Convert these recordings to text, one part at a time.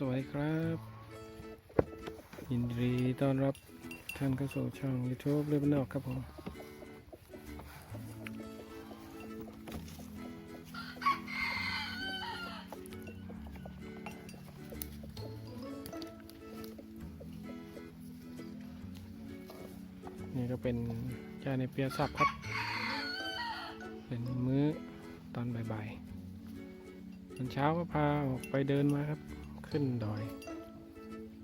สวัสดีครับ ยินดีต้อนรับท่านเข้าสู่ช่อง YouTube เรื่องบ้านอกครับผม นี่ก็เป็นจาในเปียสับครับ เป็นมื้อตอนบ่ายๆตอนเช้าก็พาออกไปเดินมาครับ ขึ้นดอย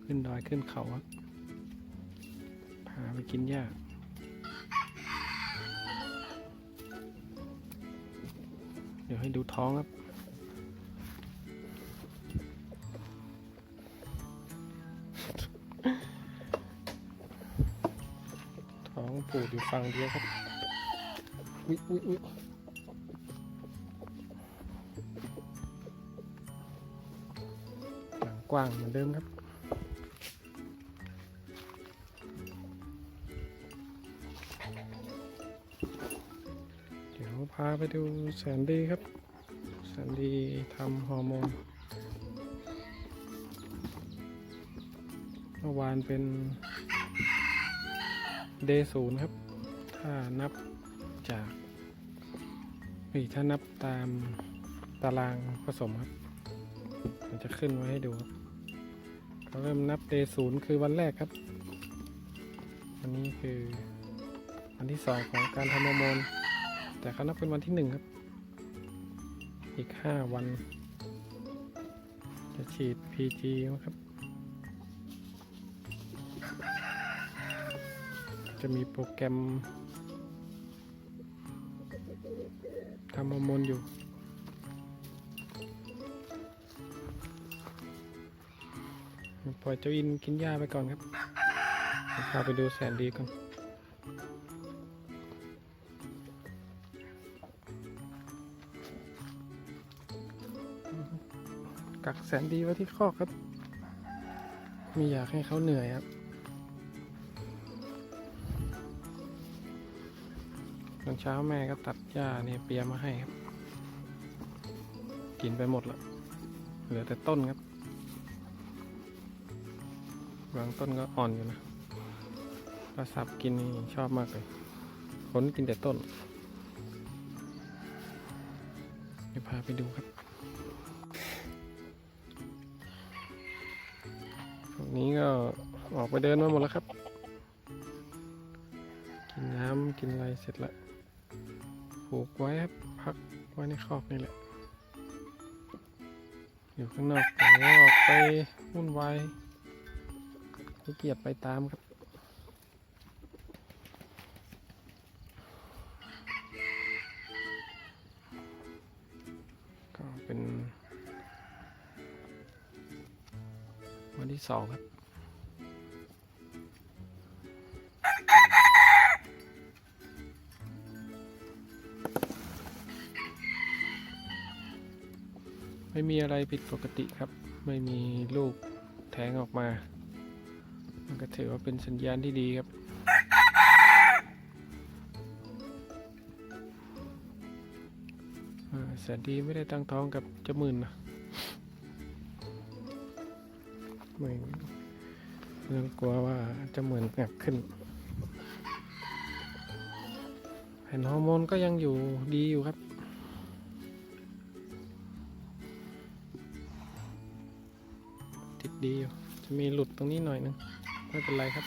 ขึ้นดอยขึ้นเขาครับพาไปกินหญ้าเดี๋ยวให้ดูท้องครับ ท้องปูดอยู่ฝั่งเดียวครับ อุ๊ยอุ๊ยอุ๊ย กว้างเหมือนเดิมครับ เดี๋ยวพาไปดูแสนดีครับ แสนดีทำฮอร์โมน เมื่อวานเป็นเดย์ศูนย์ครับ ถ้านับจากนี่ถ้านับตามตารางผสมครับ มันจะขึ้นไว้ให้ดูครับ เขาเริ่มนับเดศูนย์คือวันแรกครับ วันนี้คือวันที่สองของการทำฮอร์โมน แต่เขานับเป็นวันที่หนึ่งครับ อีกห้าวัน จะฉีด PG นะครับ จะมีโปรแกรมทำฮอร์โมนอยู่ ปล่อยเจ้าอินกินหญ้าไปก่อนครับพาไปดูแสนดีก่อนกักแสนดีไว้ที่คอกครับ ไม่อยากให้เขาเหนื่อยครับ ตอนเช้าแม่ก็ตัดหญ้าเนี่ยเปียมาให้ครับ กินไปหมดแล้ว เหลือแต่ต้นครับ บางต้นก็อ่อนอยู่นะปลาสับกินนี่ชอบมากเลยผลกินแต่ต้นเดี๋ยวพาไปดูครับพวกนี้ก็ออกไปเดินมาหมดแล้วครับ กินน้ำกินอะไรเสร็จแล้วผูกไว้ครับพักไว้ในคอกนี่แหละ อยู่ข้างนอกแต่ว่าออกไปวุ่นวาย ขี้เกียจไปตามครับ ก็เป็น วันที่สองครับไม่มีอะไรผิดปกติครับ ไม่มีลูกแท้งออกมา มันก็ถือว่าเป็นสัญญาณที่ดีครับอ่าแสนดีไม่ได้ตั้งท้องกับเจ้าหมื่นนะไม่เรื่องกลัวว่าเจะเหมือนแอบขึ้นแผ่นฮอร์โมนก็ยังอยู่ดีอยู่ครับติดดีอยู่ จะมีหลุดตรงนี้หน่อยนึง ไม่เป็นไรครับ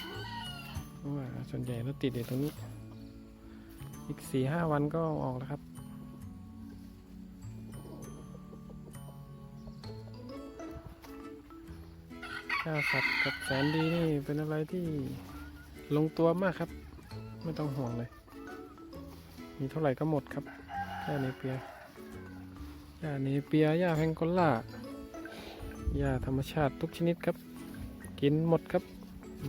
เพราะว่าส่วนใหญ่เราติดอยู่ตรงนี้ อีกสี่ห้าวันก็ออกแล้วครับข้าสัตว์กับแสนดีนี่เป็นอะไรที่ลงตัวมากครับ ไม่ต้องห่วงเลย มีเท่าไหร่ก็หมดครับหญ้าเนเปียหญ้าเนเปียหญ้าแพงโกลล่าหญ้าธรรมชาติทุกชนิดครับ กินหมดครับ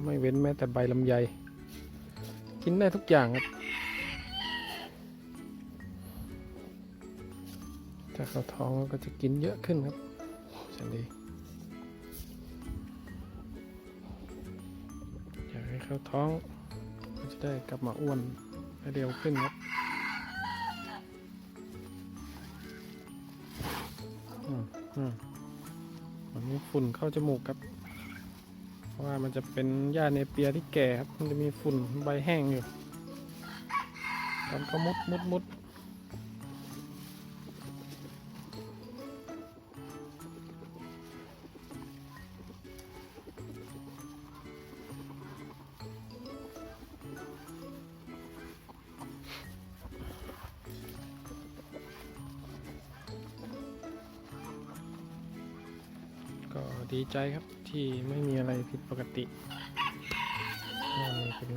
ไม่เว้นแม้แต่ใบลำไย กินได้ทุกอย่างครับ ถ้าเขาท้องก็จะกินเยอะขึ้นครับแสนดีอยากให้เขาท้องก็จะได้กลับมาอ้วนให้เร็วขึ้นครับอืมอืมผลมีฝุ่นเข้าจมูกครับ ราะว่ามันจะเป็นหญ้าเนเปียที่แก่ครับ มันจะมีฝุ่นใบแห้งอยู่ตอนก็มุดมุดมุด ดีใจครับที่ไม่มีอะไรผิดปกตินั่นเป็น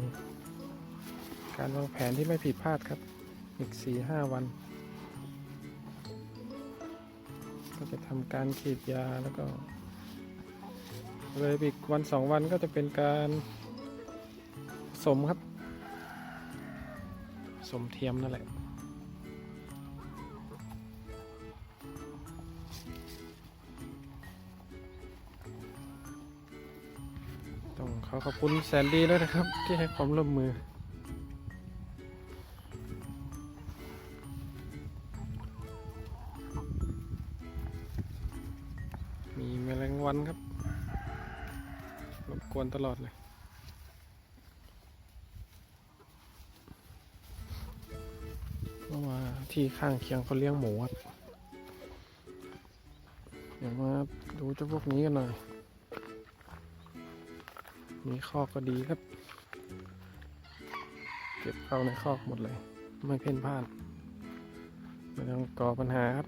การวางแผนที่ไม่ผิดพลาดครับ อีกสี่ห้าวัน ก็จะทำการฉีดยาแล้วก็เลยอีกวันสองวันก็จะเป็นการสมครับ สมเทียมนั่นแหละ ขอขอบคุณแสนดีด้วยนะครับ ที่ให้ความร่วมมือ มีแมลงวันครับรบกวนตลอดเลยเพราะว่าที่ข้างเคียงเขาเลี้ยงหมูครับ เดี๋ยวมาดูเจ้าพวกนี้กันหน่อย มีคอกก็ดีครับ เก็บเข้าในคอกหมดเลย ไม่เพ่นพ่านไม่ต้องก่อปัญหาครับ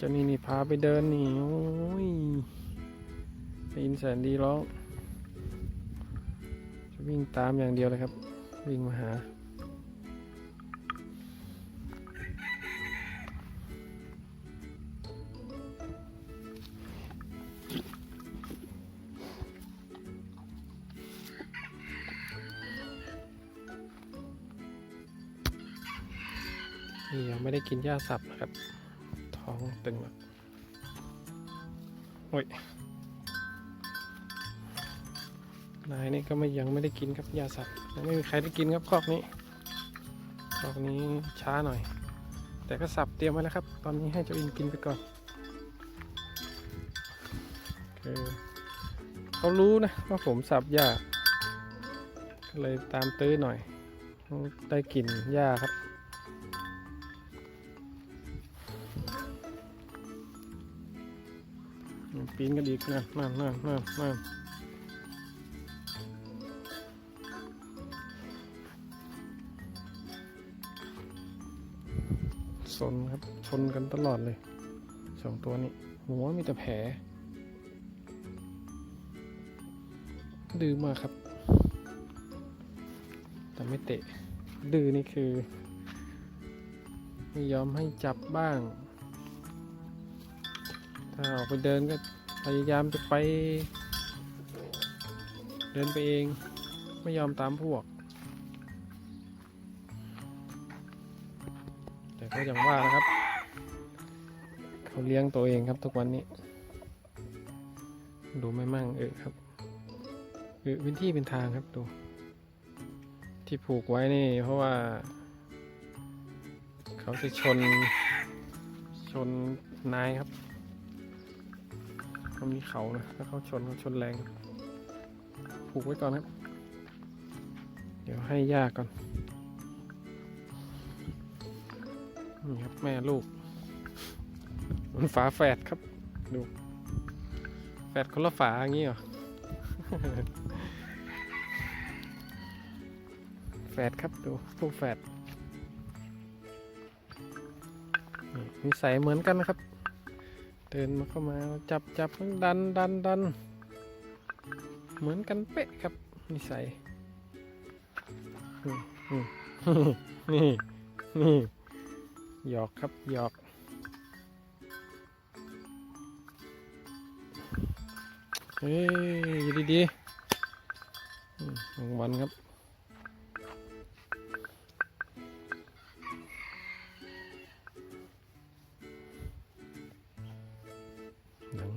จะนี่นี่พาไปเดินนี่โอ้ยได้ยินแสนดีร้องจะวิ่งตามอย่างเดียวเลยครับ วิ่งมาหา ได้กินหญ้าสับนะครับ ท้องตึงแล้วโอ้ยนายนี่ก็ไม่ยังไม่ได้กินครับหญ้าสับยังไม่มีใครได้กินครับคอกนี้คอกนี้ช้าหน่อย แต่ก็สับเตรียมไว้แล้วครับ ตอนนี้ให้เจ้าอินกินไปก่อนคือเขารู้นะว่าผมสับหญ้าก็เลยตามตื้อหน่อย ได้กลิ่นหญ้าครับ ปีนกันอีกนั่นนั่นนั่นนั่นนั่นสนครับ ชนกันตลอดเลยสองตัวนี้หัวมีแต่แผลดื้อมากครับ แต่ไม่เตะ ดื้อนี่คือ ไม่ยอมให้จับบ้าง ถ้าออกไปเดินก็ พยายามจะไป เดินไปเอง ไม่ยอมตามพวก แต่ก็อย่างว่านะครับ เขาเลี้ยงตัวเองครับทุกวันนี้ ดูไม่มั่งเออครับเออเป็นที่เป็นทางครับดู ที่ผูกไว้นี่เพราะว่า เขาจะชนชนนายครับ เขามีเขานะถ้าเขาชนเขาชนแรง ผูกไว้ก่อนครับ เดี๋ยวให้ยากก่อน นี่ครับแม่ลูก มันฝาแฝดครับ ดู แฝดคนละฝาอย่างนี้เหรอ แฝดครับดูลูกแฝดนี่นิสัยเหมือนกันนะครับ ดินมาเข้ามาจับจับดันดันดันเหมือนกันเป๊ะครับนิสัยนี่นี่นี่หยอกครับหยอกเฮ้ยอยู่ดีๆรางวัลครับ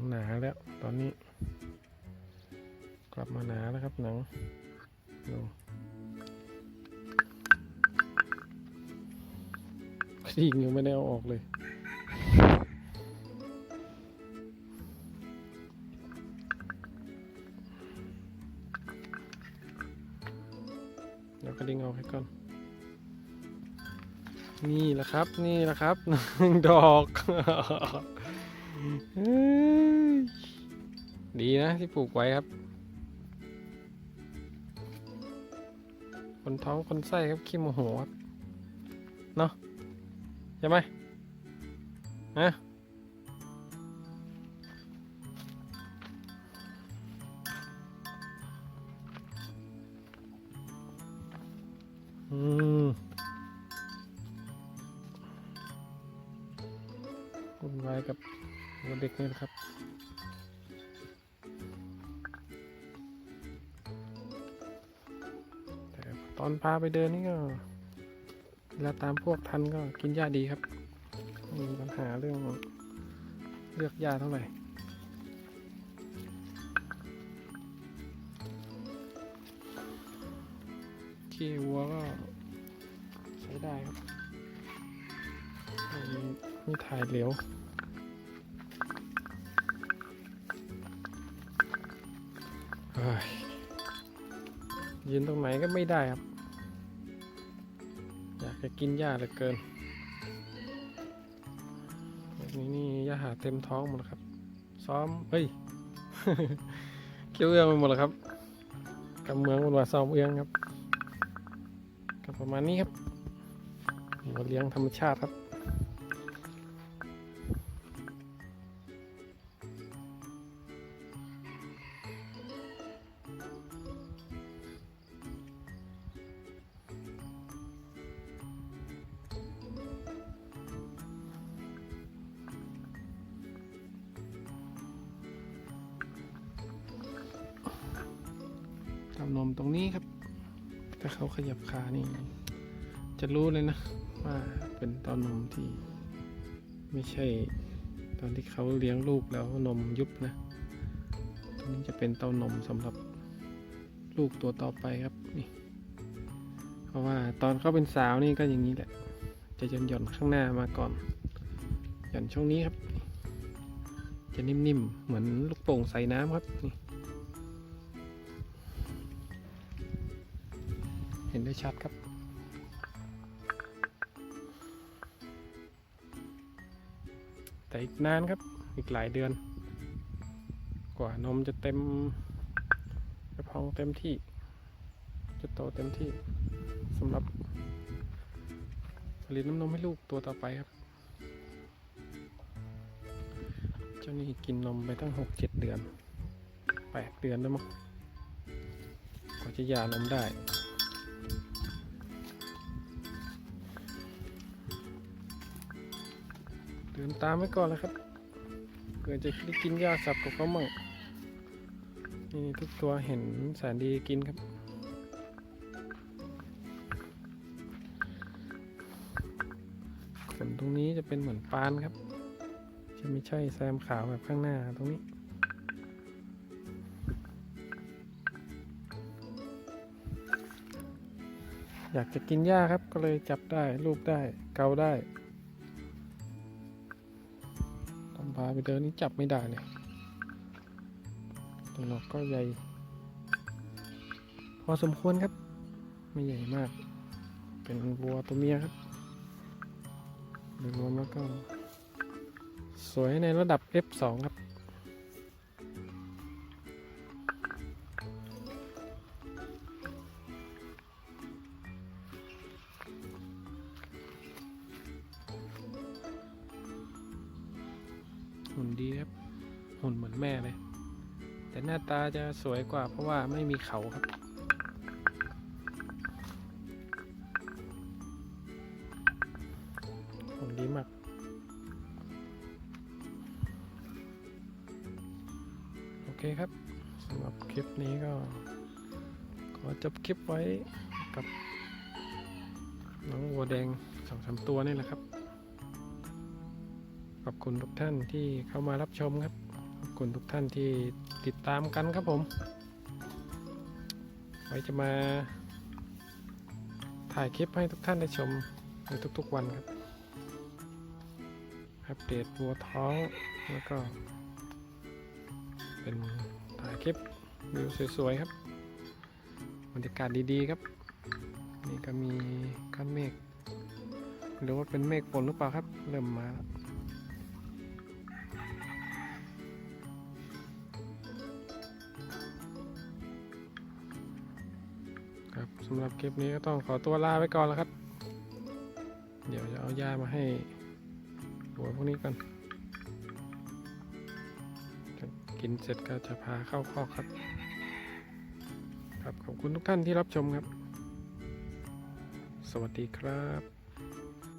หนาแล้วตอนนี้ กลับมาหนาแล้วครับหนังดูสิ่งยังไม่ได้เอาออกเลยแล้วก็ดึงออกให้ก่อน นี่แหละครับ นี่แหละครับหนึ่งดอก ดีนะที่ปลูกไว้ครับ คนท้องคนไส้ครับขี้โมโหครับเนาะใช่ไหมฮะอืมวุ่นวายกับเด็กนี่นะครับ ตอนพาไปเดินนี่ก็เวลาตามพวกทันก็กินหญ้าดีครับไม่มีปัญหาเรื่องเลือกหญ้าเท่าไหร่ขี้วัวก็ใช้ได้ครับมีมีถ่ายเหลวเฮ้ยยืนตรงไหนก็ไม่ได้ครับ จะกินหญ้าเหลือเกินแบบนี้นี่หญ้าหาเต็มท้องหมดแล้วครับ ซ้อมเฮ้ย เกี้ยวเอื้องไปหมดแล้วครับกำเมืองบนว่าซ้อมเอื้องครับก็ประมาณนี้ครับหัวเลี้ยงธรรมชาติครับ นมตรงนี้ครับ ถ้าเขาขยับขานี่ จะรู้เลยนะ ว่าเป็นเต้านมที่ ไม่ใช่ ตอนที่เขาเลี้ยงลูกแล้วนมยุบนะตรงนี้จะเป็นเต้านมสำหรับลูกตัวต่อไปครับนี่ เพราะว่าตอนเขาเป็นสาวนี่ก็อย่างนี้แหละ จะหย่อนหย่อนข้างหน้ามาก่อนหย่อนช่วงนี้ครับ จะนิ่มๆเหมือนลูกโป่งใส่น้ำครับนี่ นได้ชัดครับ แต่อีกนานครับ อีกหลายเดือน กว่านมจะเต็มจะพองเต็มที่ จะโตเต็มที่สำหรับผลิตน้ำนมให้ลูกตัวต่อไปครับ เจ้านี่กินนมไปตั้งหกเจ็ดเดือนแปดเดือนแล้วมั้งกว่าจะหย่านมได้ ดินตามไว้ก่อนแล้วครับเผื่อจะได้กินหญ้าสับกับเขามั่งนี่ทุกตัวเห็นแสนดีกินครับขนตรงนี้จะเป็นเหมือนปานครับจะไม่ใช่แซมขาวแบบข้างหน้าตรงนี้อยากจะกินหญ้าครับก็เลยจับได้รูปได้ เกาได้าไปเดินนี่จับไม่ได้เลยตัวหนอกก็ใหญ่ พอสมควรครับ ไม่ใหญ่มาก เป็นวัวตัวเมียครับโดยรวมแล้วก็ สวยในระดับ F2 ครับ หุ่นดีครับหุ่นเหมือนแม่เลย แต่หน้าตาจะสวยกว่าเพราะว่าไม่มีเขาครับ หุ่นดีมากโอเคครับสำหรับคลิปนี้ก็ ขอจบคลิปไว้กับน้องวัวแดงสองสามตัวนี่แหละครับ ขอบคุณทุกท่านที่เข้ามารับชมครับ ขอบคุณทุกท่านที่ติดตามกันครับผม ไว้จะมาถ่ายคลิปให้ทุกท่านได้ชมในทุกๆวันครับ อัปเดตวัวท้องแล้วก็ เป็นถ่ายคลิปวิวสวยๆครับบรรยากาศดีๆครับ นี่ก็มีก้อนเมฆหรือว่าเป็นเมฆฝนหรือเปล่าครับ เริ่มมาแล้ว สำหรับคลิปนี้ก็ต้องขอตัวลาไปก่อนแล้วครับ เดี๋ยวจะเอายามาให้หัวพวกนี้ก่อนกินเสร็จก็จะพาเข้าคอกครับ ครับขอบคุณทุกท่านที่รับชมครับ สวัสดีครับ